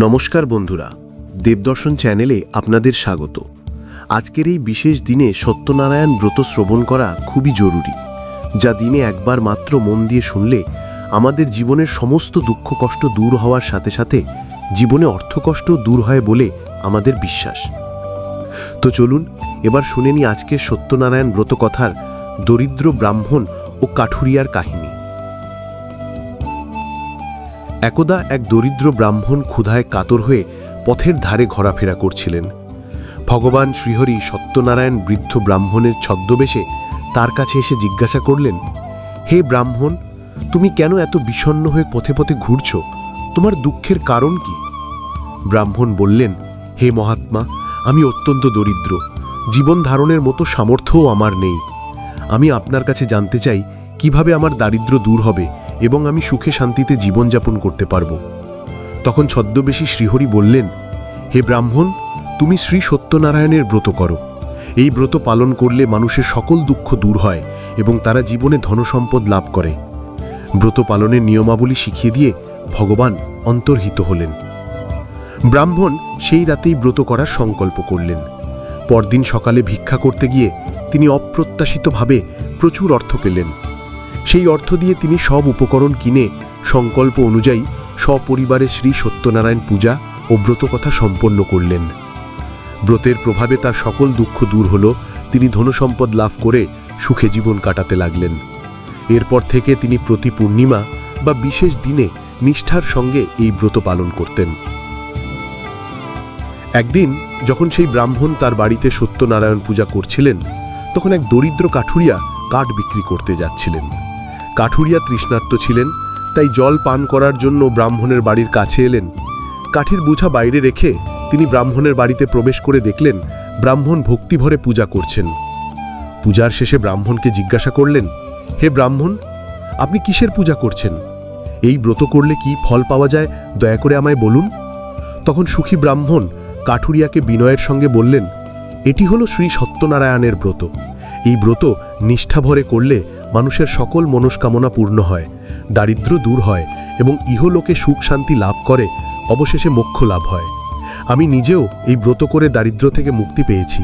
নমস্কার বন্ধুরা, দেবদর্শন চ্যানেলে আপনাদের স্বাগত। আজকের এই বিশেষ দিনে সত্যনারায়ণ ব্রত শ্রবণ করা খুবই জরুরি, যা দিনে একবার মাত্র মন দিয়ে শুনলে আমাদের জীবনের সমস্ত দুঃখ কষ্ট দূর হওয়ার সাথে সাথে জীবনে অর্থকষ্ট দূর হয় বলে আমাদের বিশ্বাস। তো চলুন, এবার শুনে নি আজকের সত্যনারায়ণ ব্রত কথার দরিদ্র ব্রাহ্মণ ও কাঠুরিয়ার কাহিনী। একদা এক দরিদ্র ব্রাহ্মণ ক্ষুধায় কাতর হয়ে পথের ধারে ঘোরাফেরা করছিলেন। ভগবান শ্রীহরি সত্যনারায়ণ বৃদ্ধ ব্রাহ্মণের ছদ্মবেশে তার কাছে এসে জিজ্ঞাসা করলেন, হে ব্রাহ্মণ, তুমি কেন এত বিষণ্ণ হয়ে পথে পথে ঘুরছ? তোমার দুঃখের কারণ কি? ব্রাহ্মণ বললেন, হে মহাত্মা, আমি অত্যন্ত দরিদ্র। জীবন ধারণের মতো সামর্থ্যও আমার নেই। আমি আপনার কাছে জানতে চাই, কীভাবে আমার দারিদ্র্য দূর হবে? এবং আমি সুখে শান্তিতে জীবনযাপন করতে পারব। তখন ছদ্মবেশী শ্রীহরি বললেন, হে ব্রাহ্মণ, তুমি শ্রী সত্যনারায়ণের ব্রত করো। এই ব্রত পালন করলে মানুষের সকল দুঃখ দূর হয় এবং তারা জীবনে ধনসম্পদ লাভ করে। ব্রত পালনের নিয়মাবলী শিখিয়ে দিয়ে ভগবান অন্তর্হিত হলেন। ব্রাহ্মণ সেই রাতেই ব্রত করার সংকল্প করলেন। পরদিন সকালে ভিক্ষা করতে গিয়ে তিনি অপ্রত্যাশিতভাবে প্রচুর অর্থ পেলেন। সেই অর্থ দিয়ে তিনি সব উপকরণ কিনে সংকল্প অনুযায়ী সপরিবারে শ্রী সত্যনারায়ণ পূজা ও ব্রতকথা সম্পন্ন করলেন। ব্রতের প্রভাবে তার সকল দুঃখ দূর হল, তিনি ধনসম্পদ লাভ করে সুখে জীবন কাটাতে লাগলেন। এরপর থেকে তিনি প্রতি পূর্ণিমা বা বিশেষ দিনে নিষ্ঠার সঙ্গে এই ব্রত পালন করতেন। একদিন যখন সেই ব্রাহ্মণ তার বাড়িতে সত্যনারায়ণ পূজা করছিলেন, তখন এক দরিদ্র কাঠুরিয়া কাঠ বিক্রি করতে যাচ্ছিলেন। কাঠুরিয়া তৃষ্ণার্ত ছিলেন, তাই জল পান করার জন্য ব্রাহ্মণের বাড়ির কাছে এলেন। কাঠির বুঝা বাইরে রেখে তিনি ব্রাহ্মণের বাড়িতে প্রবেশ করে দেখলেন, ব্রাহ্মণ ভক্তিভরে পূজা করছেন। পূজার শেষে ব্রাহ্মণকে জিজ্ঞাসা করলেন, হে ব্রাহ্মণ, আপনি কিসের পূজা করছেন? এই ব্রত করলে কি ফল পাওয়া যায়, দয়া করে আমায় বলুন? তখন সুখী ব্রাহ্মণ কাঠুরিয়াকে বিনয়ের সঙ্গে বললেন, এটি হলো শ্রী সত্যনারায়ণের ব্রত। এই ব্রত নিষ্ঠাভরে করলে মানুষের সকল মনস্কামনা পূর্ণ হয় দারিদ্র্য দূর হয় এবং ইহলোকে সুখ শান্তি লাভ করে, অবশেষে মোক্ষ লাভ হয়। আমি নিজেও এই ব্রত করে দারিদ্র্য থেকে মুক্তি পেয়েছি।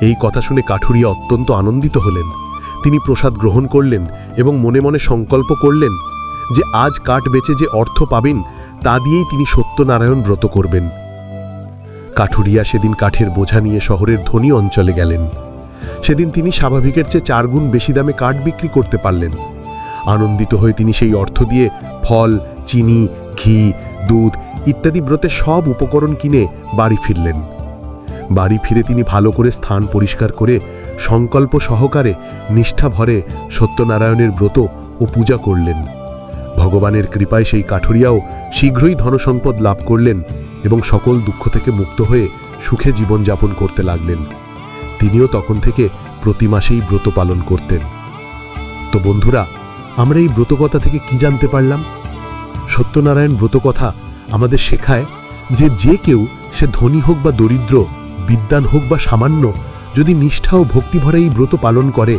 এই কথা শুনে কাঠুরিয়া অত্যন্ত আনন্দিত হলেন। তিনি প্রসাদ গ্রহণ করলেন এবং মনে মনে সংকল্প করলেন যে আজ কাঠ বেচে যে অর্থ পাবেন, তা দিয়েই তিনি সত্যনারায়ণ ব্রত করবেন। কাঠুরিয়া সেদিন কাঠের বোঝা নিয়ে শহরের ধনী অঞ্চলে গেলেন। সেদিন তিনি স্বাভাবিকের চেয়ে চার গুণ বেশি দামে কাঠ বিক্রি করতে পারলেন। আনন্দিত হয়ে তিনি সেই অর্থ দিয়ে ফল, চিনি, ঘি, দুধ ইত্যাদি ব্রতে সব উপকরণ কিনে বাড়ি ফিরলেন। বাড়ি ফিরে তিনি ভালো করে স্থান পরিষ্কার করে সংকল্প সহকারে নিষ্ঠা ভরে সত্যনারায়ণের ব্রত ও পূজা করলেন। ভগবানের কৃপায় সেই কাঠুরিয়াও শীঘ্রই ধনসম্পদ লাভ করলেন এবং সকল দুঃখ থেকে মুক্ত হয়ে সুখে জীবনযাপন করতে লাগলেন। তিনিও তখন থেকে প্রতি মাসেই ব্রত পালন করতেন। তো বন্ধুরা, আমরা এই ব্রতকথা থেকে কি জানতে পারলাম? সত্যনারায়ণ ব্রতকথা আমাদের শেখায় যে যে কেউ সে ধনী হোক বা দরিদ্র বিদ্যান হোক বা সামান্য, যদি নিষ্ঠা ও ভক্তিভরে এই ব্রত পালন করে,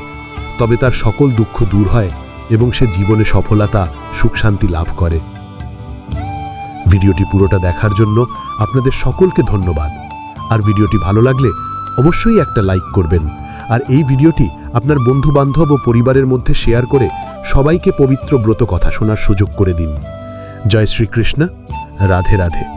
তবে তার সকল দুঃখ দূর হয় এবং সে জীবনে সফলতা, সুখ শান্তি লাভ করে। ভিডিওটি পুরোটা দেখার জন্য আপনাদের সকলকে ধন্যবাদ। আর ভিডিওটি ভালো লাগলে অবশ্যই একটা লাইক করবেন। আর এই ভিডিওটি আপনার বন্ধু বান্ধব ও পরিবারের মধ্যে শেয়ার করে সবাইকে পবিত্র ব্রত কথা শোনার সুযোগ করে দিন। জয় শ্রীকৃষ্ণ। রাধে রাধে।